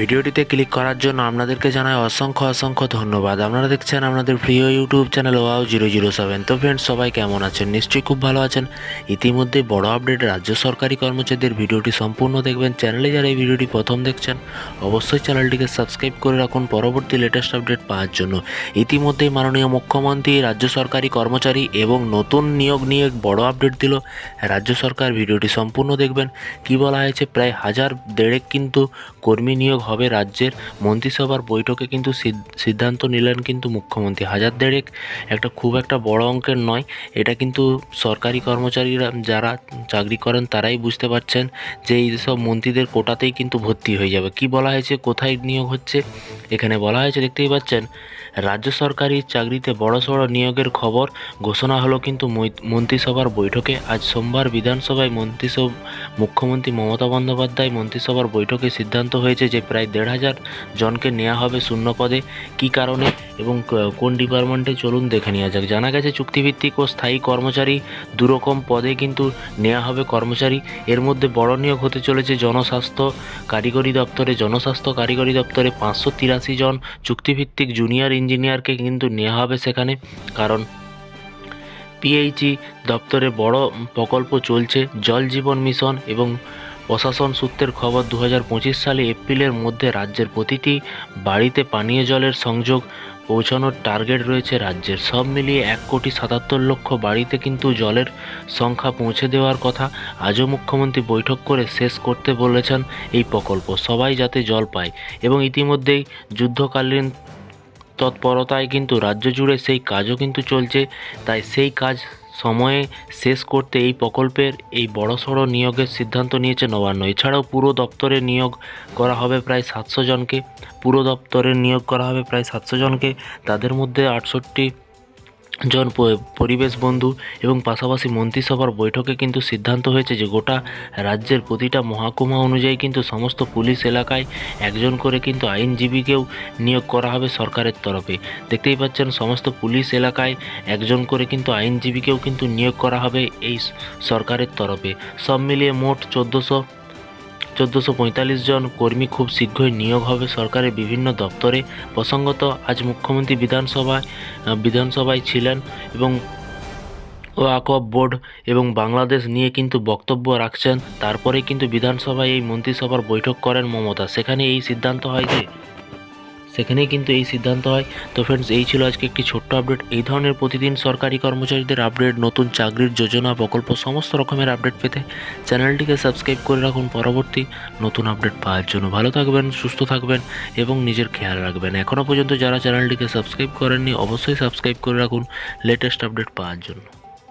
ভিডিওটিতে ক্লিক করার জন্য আপনাদেরকে জানাই অসংখ্য অসংখ্য ধন্যবাদ। আপনারা দেখছেন আপনাদের প্রিয় YouTube channel wow zero zero seven. তো ফ্রেন্ডস সবাই কেমন আছেন? নিশ্চয়ই খুব ভালো আছেন। ইতিমধ্যে বড় আপডেট রাজ্য সরকারি কর্মচারীদের ভিডিওটি সম্পূর্ণ দেখবেন। চ্যানেলে যারা এই ভিডিওটি প্রথম দেখছেন, অবশ্যই চ্যানেলটিকে সাবস্ক্রাইব করে রাখুন পরবর্তী লেটেস্ট আপডেট পাওয়ার জন্য। ইতিমধ্যেই মাননীয় মুখ্যমন্ত্রী, রাজ্য সরকারি কর্মচারী এবং নতুন নিয়োগ নিয়ে বড় আপডেট দিল। রাজ্য সরকার ভিডিওটি সম্পূর্ণ দেখবেন। কি বলা হয়েছে? প্রায় হাজার দেড়েক কিন্তু কর্মী নিয়োগ হবে রাজ্যের মন্ত্রিসভার বৈঠকে কিন্তু সিদ- সিদ্ধান্ত নিলেন কিন্তু মুখ্যমন্ত্রী। হাজার দেড়েক একটা খুব একটা বড় অঙ্কের নয়, এটা কিন্তু সরকারি কর্মচারীরা যারা চাকরি করেন তারাই বুঝতে পারছেন যে এই সব মন্ত্রীদের কোটাতেই কিন্তু ভর্তি হয়ে যাবে। কি বলা হয়েছে, কোথায় নিয়োগ হচ্ছে? এখানে বলা হয়েছে, দেখতেই পাচ্ছেন, রাজ্য সরকারি চাকরিতে বড়সড় নিয়োগের খবর ঘোষণা হলো কিন্তু মন্ত্রিসভার বৈঠকে। আজ সোমবার বিধানসভায় মন্ত্রিসভা, মুখ্যমন্ত্রী মমতা বন্দ্যোপাধ্যায় মন্ত্রিসভার বৈঠকে সিদ্ধান্ত হয়েছে যে প্রায় দেড় হাজার জনকে নেওয়া হবে শূন্য পদে কী কারণে এবং কোন ডিপার্টমেন্টে? চলুন দেখে নেওয়া যাক। জানা গেছে, চুক্তিভিত্তিক ও স্থায়ী কর্মচারী দুরকম পদে কিন্তু নেওয়া হবে কর্মচারী। এর মধ্যে বড় নিয়োগ হতে চলেছে জনস্বাস্থ্য কারিগরি দপ্তরে। জনস্বাস্থ্য কারিগরি দপ্তরে পাঁচশো তিরাশি জন চুক্তিভিত্তিক জুনিয়র ইঞ্জিনিয়ারকে কিন্তু নেওয়া হবে সেখানে। কারণ পিএইচই দপ্তরে বড় প্রকল্প চলছে। জল জীবন মিশন এবং প্রশাসন সূত্রের খবর দু হাজার পঁচিশ সালে এপ্রিলের মধ্যে রাজ্যের প্রতিটি বাড়িতে পানীয় জলের সংযোগ পৌঁছানোর টার্গেট রয়েছে রাজ্যের। সব মিলিয়ে এক কোটি সাতাত্তর লক্ষ বাড়িতে কিন্তু জলের সংখ্যা পৌঁছে দেওয়ার কথা আজও মুখ্যমন্ত্রী বৈঠক করে শেষ করতে বলেছেন এই প্রকল্প। সবাই যাতে জল পায় এবং ইতিমধ্যেই যুদ্ধকালীন তৎপরতায় কিন্তু রাজ্য জুড়ে সেই কাজও কিন্তু চলছে, তাই সেই কাজ সময়ে শেষ করতে এই প্রকল্পের এই বড়সড় নিয়োগের সিদ্ধান্ত নিয়েছে নবান্ন। এছাড়াও পুরো দপ্তরে নিয়োগ করা হবে প্রায় সাতশো জনকে। পুরো দপ্তরে নিয়োগ করা হবে প্রায় সাতশো জনকে। তাদের মধ্যে আটষট্টি জন পরিবেশ বন্ধু এবং পাশাপাশি মন্ত্রিসভার বৈঠকে কিন্তু সিদ্ধান্ত হয়েছে যে গোটা রাজ্যের প্রতিটা মহাকুমা অনুযায়ী কিন্তু সমস্ত পুলিশ এলাকায় একজন করে কিন্তু আইনজীবীকেও নিয়োগ করা হবে সরকারের তরফে। দেখতেই পাচ্ছেন সমস্ত পুলিশ এলাকায় একজন করে কিন্তু আইনজীবীকেও কিন্তু নিয়োগ করা হবে এই সরকারের তরফে। সব মিলিয়ে মোট চোদ্দোশো চোদ্দোশো জন কর্মী খুব শীঘ্রই নিয়োগ হবে সরকারের বিভিন্ন দপ্তরে। প্রসঙ্গত, আজ মুখ্যমন্ত্রী বিধানসভায় বিধানসভায় ছিলেন এবং ওয়াকফ বোর্ড এবং বাংলাদেশ নিয়ে কিন্তু বক্তব্য রাখছেন। তারপরে কিন্তু বিধানসভায় এই মন্ত্রিসভার বৈঠক করেন মমতা। সেখানে এই সিদ্ধান্ত হয় যে সেখানেই কিন্তু এই সিদ্ধান্ত হয়। তো ফ্রেন্ডস এই ছিল আজকে একটি ছোট্ট আপডেট এই ধরনের প্রতিদিন সরকারি কর্মচারীদের আপডেট নতুন চাকরির যোজনা, প্রকল্প, সমস্ত রকমের আপডেট পেতে চ্যানেলটিকে সাবস্ক্রাইব করে রাখুন। পরবর্তী নতুন আপডেট পাওয়ার জন্য ভালো থাকবেন, সুস্থ থাকবেন এবং নিজের খেয়াল রাখবেন। এখনও পর্যন্ত যারা চ্যানেলটিকে সাবস্ক্রাইব করেননি, অবশ্যই সাবস্ক্রাইব করে রাখুন। লেটেস্ট আপডেট পাওয়ার জন্য।